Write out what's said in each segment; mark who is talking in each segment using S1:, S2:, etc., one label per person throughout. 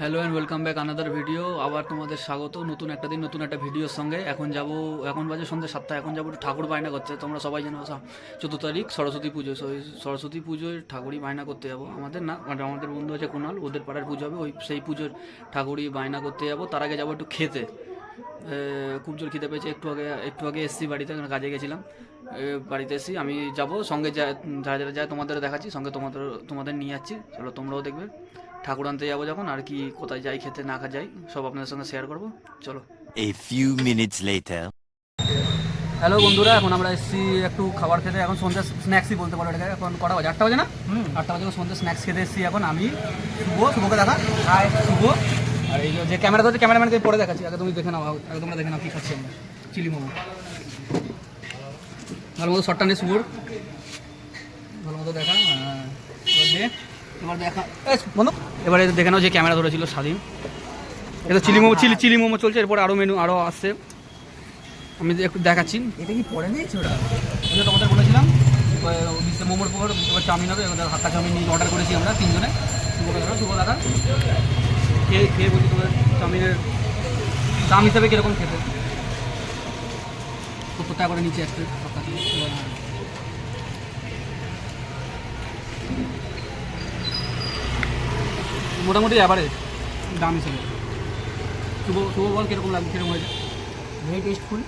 S1: Hello and welcome back another video আবার তোমাদের স্বাগত। নতুন একটা দিন, নতুন একটা ভিডিওর সঙ্গে। এখন যাব, এখন বাজে সন্ধ্যে সাতটা। এখন যাব ঠাকুর বায়না করতে। তোমরা সবাই জানো সা- চোদ্দ তারিখ, সরস্বতী পুজো। সরস্বতী পুজোয় ঠাকুরই বায়না করতে যাব। আমাদের না মানে আমাদের বন্ধু আছে কুণাল ওদের পাড়ার পুজো হবে। ওই সেই পুজোর ঠাকুরই বায়না করতে যাব। তার আগে যাব একটু খেতে। খুব জোর খিদে পেয়েছে। একটু আগে একটু আগে এসছি বাড়িতে কাজে গেছিলাম। বাড়িতে এসছি। আমি যাব, সঙ্গে যা, যারা যারা যায় তোমাদের দেখাচ্ছি, সঙ্গে তোমাদের তোমাদের নিয়ে যাচ্ছি। চলো তোমরাও দেখবে। ঠাকুর আনতে যাব যখন আর কি কোথায় যাই খেতে না খা যাই সব আপনাদের সঙ্গে শেয়ার করব। চলো।
S2: A few minutes later.
S1: Hello বন্ধুরা এখন আমরা এসেছি একটু খাবার খেতে। এখন সন্ধ্যা স্ন্যাক্সই বলতে পারো এটাকে। এখন কটা বাজে? আটটা বাজে না? আটটা বাজে সন্ধ্যা স্ন্যাক্স খেতে এসেছি এখন আমি। শুভ শুভকে দেখা। হাই শুভ। আর এই যে- যে ক্যামেরা ধরছে ক্যামেরাম্যানকে পরে দেখাচ্ছি। আগে তুমি দেখে নাও আগে তোমরা দেখে নাও কী খাচ্ছি আমরা। চিলি মোমো। ভালো মতো শর্টটা নেই শুভর। ভালো মতো দেখা হ্যাঁ। এবার দেখা বন্ধু এবারে দেখে নাও যে ক্যামেরা ধরেছিল স্বাধীন এটা chilli momo chilli chilli momo চলছে এরপর আরও মেনু আরও আসছে আমি একটু দেখাচ্ছি।
S3: এটা কি পরে নিয়েছি ওটা
S1: তোমাদের বলেছিলাম মিস্টার মোমোর পর এবার চাউমিন হবে এবার হাক্কা চাউমিন নিয়ে অর্ডার করেছি আমরা তিনজনে। শুভ দাদা খেয়ে খেয়ে বলছি তোমাদের চাউমিনের দাম হিসাবে কীরকম খেতে? সত্তর টাকা করে নিচে আসছে হাক্কা চাউমিন। মোটামুটি অ্যাভারেজ দাম হিসেবে শুভ শুভ বল কীরকম লাগবে কীরকম হয়েছে?
S3: ভেরি টেস্টফুল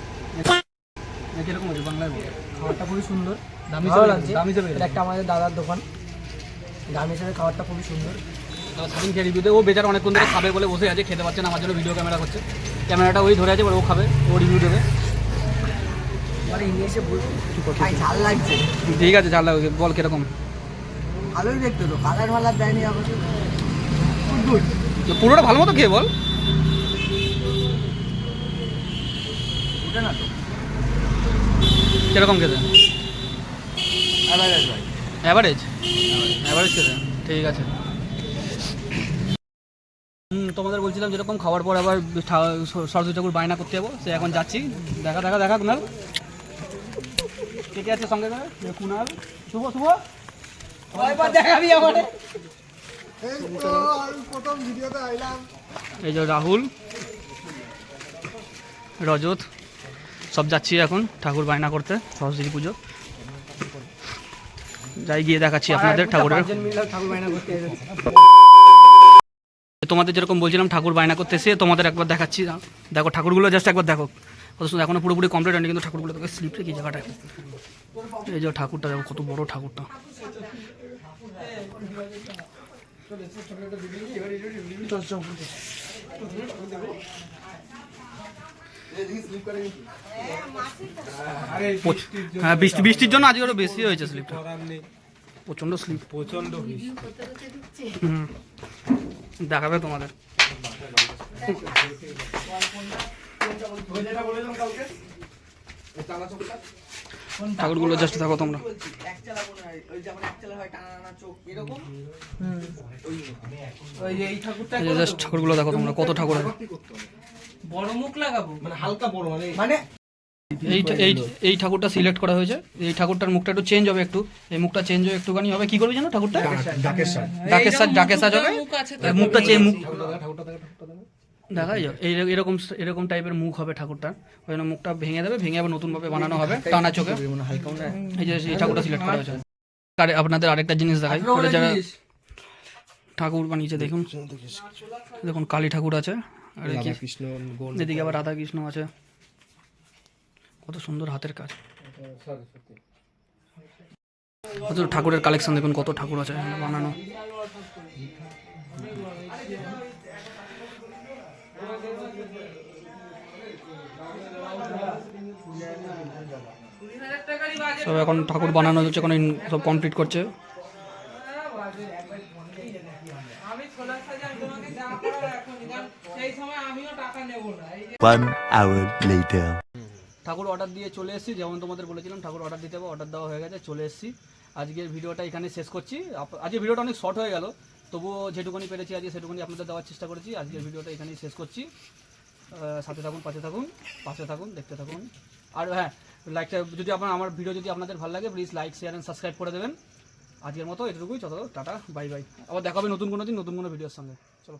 S1: কীরকম হয়েছে বাংলায় বল?
S3: খাবারটা খুবই সুন্দর।
S1: দাম হিসেবে
S3: লাগছে।
S1: দাম হিসেবে
S3: একটা আমাদের দাদার দোকান। দাম হিসেবে খাবারটা খুবই সুন্দর।
S1: সারাদিন খেয়ে রিভিউ দেয় ও বেচারা অনেকক্ষণ ধরে খাবে বলে বসে আছে খেতে পারছে না আমার জন্য ভিডিও ক্যামেরা করছে। ক্যামেরাটা ওই ধরে আছে এবার ও খাবে ও রিভিউ দেবে।
S3: ইংলিশে ঝাল লাগছে।
S1: ঠিক আছে ঝাল লাগবে বল কীরকম?
S3: ভালোই দেখতে তো। কালার মালার দেয়নি অবশ্য। গুড
S1: তো পুরোটা ভালো মতো খেয়ে বল। কীরকম খেতে?
S3: অ্যাভারেজ
S1: অ্যাভারেজ অ্যাভারেজ খেতে। ঠিক আছে। তোমাদের বলছিলাম যেরকম খাওয়ার পর আবার ঠা- সরস্বতী ঠাকুর বায়না করতে যাব সে এখন যাচ্ছি। দেখা দেখা দেখা কুনাল। কে কে আছে সঙ্গে কুনাল। শুভ শুভ।
S3: দেখাবি আমারে?
S1: এই যে রাহুল রজত সব যাচ্ছি এখন ঠাকুর বায়না করতে সরস্বতী পুজো। যাই গিয়ে দেখাচ্ছি আপনাদের ঠাকুরের। তোমাদের যেরকম বলছিলাম ঠাকুর বায়না করতে এসে তোমাদের একবার দেখাচ্ছি। দেখো ঠাকুরগুলো জাস্ট একবার দেখো। কত সুন্দর এখনও পুরোপুরি কমপ্লিট হয়নি কিন্তু ঠাকুরগুলো তোকে স্লিপ রেখে জায়গাটায় এই যে ঠাকুরটা দেখো কত বড় ঠাকুরটা। হ্যাঁ বৃষ্টি বৃষ্টির জন্য আজকে আরও বেশি হয়েছে স্লিপটা প্রচণ্ড স্লিপ
S4: প্রচণ্ড
S1: হুম। দেখাবে তোমাদের। ঠাকুরগুলো জাস্ট থাকো তোমরা।
S3: এক চালা ওই যেমন এক চালা টানা টানা চোখ এরকম? ওই যে এই ঠাকুরটা
S1: এই যে জাস্ট ঠাকুরগুলো দেখো তোমরা কত ঠাকুর আছে।
S3: বড় মুখ লাগাবো? মানে হালকা বড় মানে মানে
S1: এই এই এই ঠাকুরটা সিলেক্ট করা হয়েছে। এই ঠাকুরটার মুখটা একটু চেঞ্জ হবে একটু। এই মুখটা চেঞ্জ হবে একটুখানি হবে। কি করবে জানো ঠাকুরটা? ডাকের সাজ ডাকের সাজ হবে। মুখটা চেঞ্জ মুখ দেখা যায় এই এরকম এরকম টাইপের মুখ হবে ঠাকুরটা। ওই জন্য মুখটা ভেঙে দেবে ভেঙে আবার নতুনভাবে বানানো হবে টানা চোখে। এই যে এই ঠাকুরটা সিলেক্ট করা হয়েছে। আর আপনাদের আরেকটা জিনিস দেখাই যারা ঠাকুর বানিয়েছে দেখুন। দেখুন কালী ঠাকুর আছে আর কি-
S4: কৃষ্ণ
S1: এদিকে আবার রাধা কৃষ্ণ আছে। কত সুন্দর হাতের কাজ। কত ঠাকুরের কালেকশন দেখুন কত ঠাকুর আছে বানানো। সব এখন ঠাকুর বানানো হচ্ছে এখন সব কমপ্লিট করছে।
S2: One hour later.
S1: ঠাকুর অর্ডার দিয়ে চলে এসেছি যেমন তোমাদের বলেছিলাম ঠাকুর অর্ডার দিতে হবে অর্ডার দেওয়া হয়ে গেছে চলে এসেছি। আজকের ভিডিওটা এখানে শেষ করছি। আপ- আজকের ভিডিওটা অনেক শর্ট হয়ে গেল। তবুও যেটুকুনি পেরেছি আজকে সেটুকুনি আপনাদের দেওয়ার চেষ্টা করেছি। আজকের ভিডিওটা এখানেই শেষ করছি। সাথে থাকুন, পাশে থাকুন পাশে থাকুন, দেখতে থাকুন। আর হ্যাঁ লাইকটা যদি আপনার, আমার ভিডিও যদি আপনাদের ভালো লাগে please like share and subscribe করে দেবেন। আজকের মতো এটুকুই চলো টাটা বাই বাই আবার দেখাবে নতুন কোনো দিন, নতুন কোনো ভিডিওর সঙ্গে। চলো।